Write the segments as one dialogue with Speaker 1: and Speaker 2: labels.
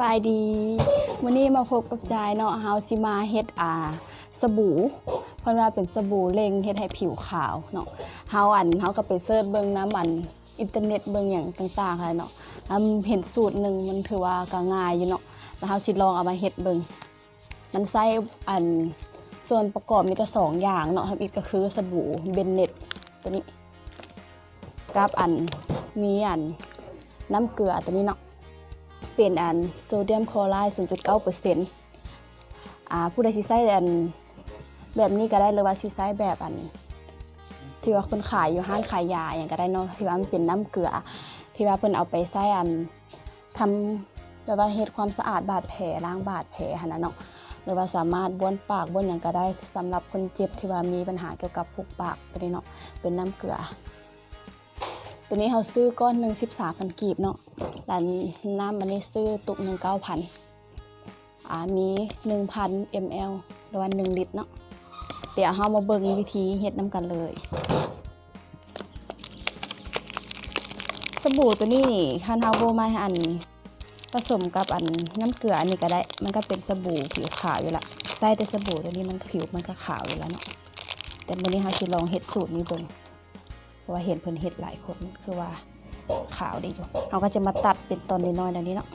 Speaker 1: บายดีวันนี้มาพบกับจายเนาะเฮาสิมาเฮ็ดอ่าสบู่เพราะว่าเป็นสบู่เล็งเฮ็ดให้ผิวขาวเนาะเฮาอันเฮาก็ไปเสิร์ชเบิ่งน้ำอันอินเทอร์เน็ตเบิ่งหยังต่างๆค่ะเนาะแล้วเห็นสูตรหนึงมันถือว่าก็ง่ายอยู่เนาะแล้วเฮาสิลองเอามาเฮ็ดเบิ่งมันใส่อันส่วนประกอบมีแต่สองอย่างเนาะครับอีกก็คือสบู่เบนเน็ตตัวนี้กับอันมีอันน้ำเกลือตัวนี้เนาะ เป็นอันโซเดียมคลอไรด์0.9%อ่าผู้ใดสิใช้อันแบบนี้ก็ได้หรือว่าสิใช้แบบอันที่ว่าคนขายอยู่ห้างขายยาอย่างก็ได้เนาะที่ว่ามันเป็นน้ำเกลือ ที่ว่าเพิ่นเอาไปใช้อันทำแบบว่าเฮ็ดความสะอาดบาดแผลล้างบาดแผลหั่นน่ะเนาะหรือว่าสามารถบ้วนปากบ้วนหยังก็ได้สำหรับคนเจ็บที่ว่ามีปัญหาเกี่ยวกับพวกปากตัวนี้เนาะเป็นน้ำเกลือ ตัวนี้เราซื้อก้อนหนึ่งสิบสามพันกีบเนาะแล้วน้ำมันนี้ซื้อตุกหนึ่งเก้าพันอ่ามีหนึ่งพันมลหรือว่าหนึ่งลิตรเนาะเดี๋ยวเรามาเบิ่งวิธีเฮ็ดน้ำกันเลย สบู่ตัวนี้คันเฮาบ่มาอันผสมกับอันน้ำเกลืออันนี้ก็ได้ มันก็เป็นสบู่ผิวขาวอยู่ละใส่แต่สบู่ตัวนี้มันผิวมันก็ขาวอยู่แล้วเนาะแต่วันนี้เราสิลองเฮ็ดสูตรนี้เบิ่ง เพราะว่าเห็นเพิ่นเฮ็ดหลายคนคือว่าขาวดีอยู่เราก็จะมาตัดเป็นตอนน้อยๆแบบนี้เนาะ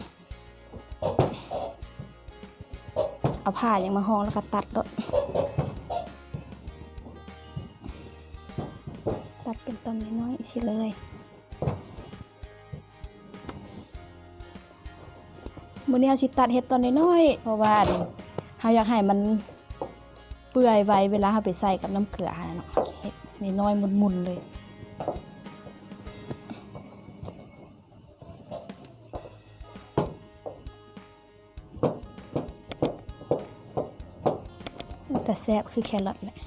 Speaker 1: เอาผ้ายังมาห้องแล้วก็ตัดรถตัดเป็นตอนน้อยๆสิเลยมื้อนี้เฮาสิตัดเฮ็ดตอนน้อยๆเพราะว่าเฮาอยากให้มันเปื่อยไวเวลาเฮาไปใส่กับน้ำเกลือนะเนาะเฮ็ดน้อยๆมุนๆเลย แต่แซ่บคือแครอทแหละ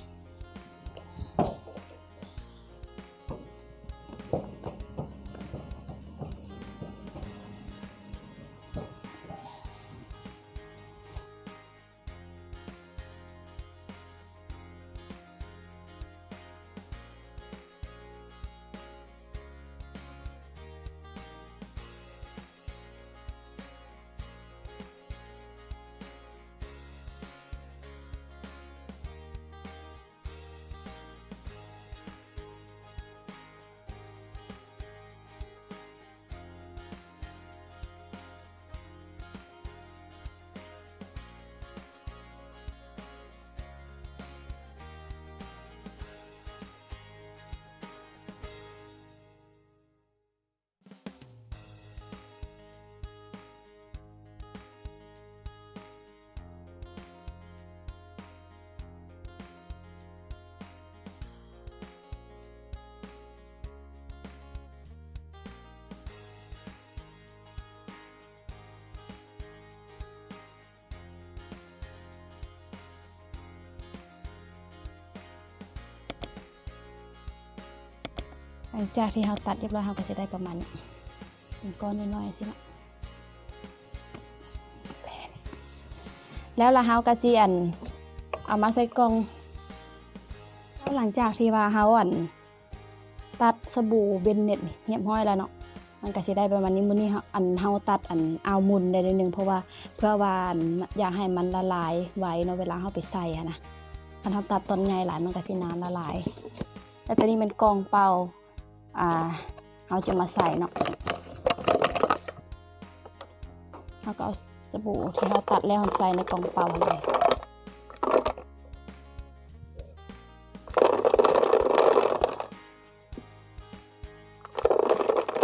Speaker 1: หลังจากที่เราตัดเรียบร้อยเราก็จะได้ประมาณนี้เป็นก้อนน้อยๆสิเนาะแล้วละเฮาก็สิอันเอามาใส่กล่องแล้วหลังจากที่ว่าเฮาอันตัดสบู่เบนเน็ตเรียบร้อยแล้วเนาะมันก็สิได้ประมาณนี้มื้อนี้อันเฮาตัดอันเอามุนได้นิดนึงเพราะว่าเพื่อว่าอันยากให้มันละลายไว้เนาะเวลาเฮาไปใส่อะนะคันเฮาตัดตอนใหญ่หลายมันก็สิน้ำละลาย แล้วตัวนี้เป็นกล่องเปล่า อ่าเราจะมาใส่เนาะเราก็เอาสบู่ที่เราตัดแล้วใส่ในกล่องเปล่าเลย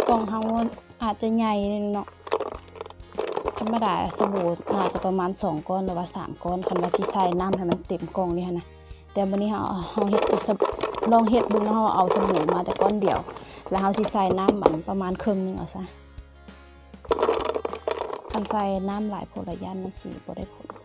Speaker 1: กล่องเขาอาจจะใหญ่เลยเนาะธรรมดาสบู่น่าจะประมาณสองก้อนหรือว่าสามก้อนคันว่าสิใส่น้ำให้มันเต็มกล่องนี่ค่ะนะแต่วันนี้เราเราเฮ็ดตัวสบ ลองเฮ็ดดูเนาะเฮาเอาสบู่มาแต่ก้อนเดียว แล้วเฮาสิใส่น้ำมันประมาณครึ่งนึงเอาซะคันใส่น้ำหลายโพลยันมันสีบ่ได้ผล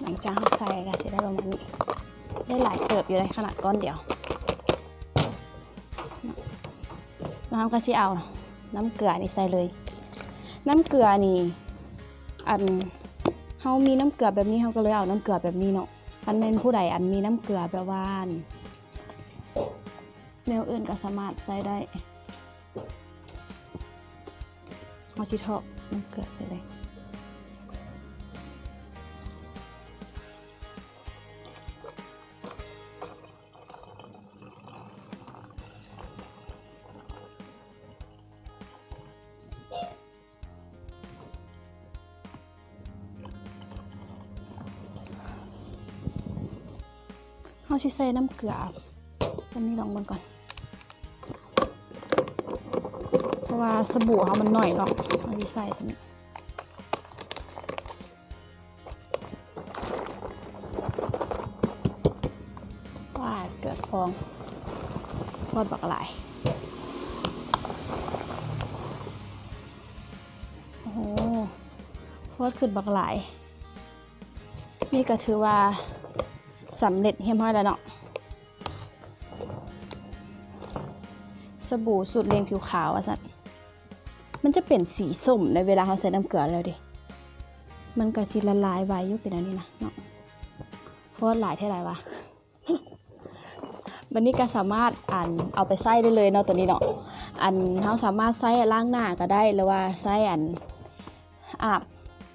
Speaker 2: หลั
Speaker 1: งจากใส่ก็จะได้ประมาณนี้ ได้หลายเติบอยู่ในขนาดก้อนเดียว น้ำก็สิเอา น้ำเกลือนี่ใส่เลย น้ำเกลือนี่ อันเฮามีน้ำเกลือแบบนี้เฮาก็เลยเอาน้ำเกลือแบบนี้เนาะอันเป็นผู้ใดอันมีน้ำเกลือแบบว่านแนวอื่นก็สามารถใส่ได้ เอาสิทาะน้ำเกลือใส่เลยเอาชิใส่น้ำเกลือสันนี้ลองมันก่อน ราะว่าสบู่เขามันหน่อยเนาะเอาชิใส่สันนี้ว่าเกิดฟองพอดบักหลายโอ้โหพอดขึ้นบักหลาย นี่ก็ถือว่าสำเร็จเรียบร้อยแล้วเนาะสบู่สูตรเรียงผิวขาวอะสัน มันจะเป็นสีส้มในเวลาเราใส่น้ำเกลือแล้วดิมันก็สิละลายไว้ยุเป็นอันนี้นะเนาะเพราะว่าหลายเท่าไหร่วะวันนี้ก็สามารถอ่านเอาไปใส่ได้เลยเนาะตัวนี้เนาะอันเขาสามารถใส่ล้างหน้าก็ได้หรือว่าใส่อันอาบ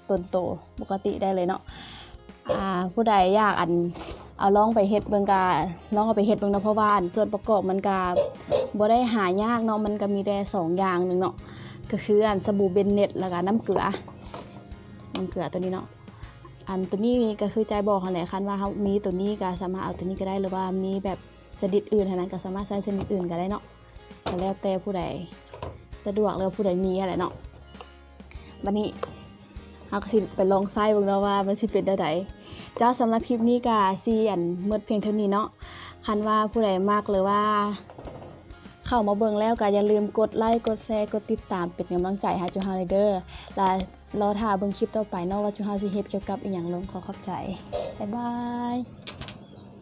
Speaker 1: ตนโตปกติได้เลยเนาะอ่าผู้ใดอยากอันเอาลองไปเฮ็ดเบิ่งกาลองเอาไปเฮ็ดเบิ่งนะเพราะว่าอันส่วนประกอบมันก็บ่ได้หายากเนาะมันก็มีแต่สองอย่างหนึงเนาะ ก็คืออันสบู่เบนเน็ตแล้วก็น้ำเกลือ น้ำเกลือตัวนี้เนาะอันตัวนี้ก็คือใจบอกหั่นแหละคันว่าเฮามีตัวนี้ก็สามารถเอาตัวนี้ก็ได้หรือว่ามีแบบชนิดอื่นเท่านั้นก็สามารถใช้ชนิดอื่นก็ได้เนาะก็แล้วแต่ผู้ใดสะดวกหรือว่าผู้ใดมีอะไรเนาะบัดนี้เฮาก็สิไปลองใช้บิ่งเนาะว่ามันสิเป็นจังไดเจ้าสำหรับคลิปนี้ก็ซีอันเมื่อเพียงเท่านี้เนาะคันว่าผู้ใดมากหรือว่า เข้ามาเบิ่งแล้วก็อย่าลืมกดไลค์กดแชร์กดติดตามเป็นกำลังใจให้จูเฮาเลเด้อและรอท่าเบิ่งคลิปต่อไปเนาะว่าจูเฮาสิเฮ็ดเกี่ยวกับอีหยังลงขอขอบใจบ๊ายบาย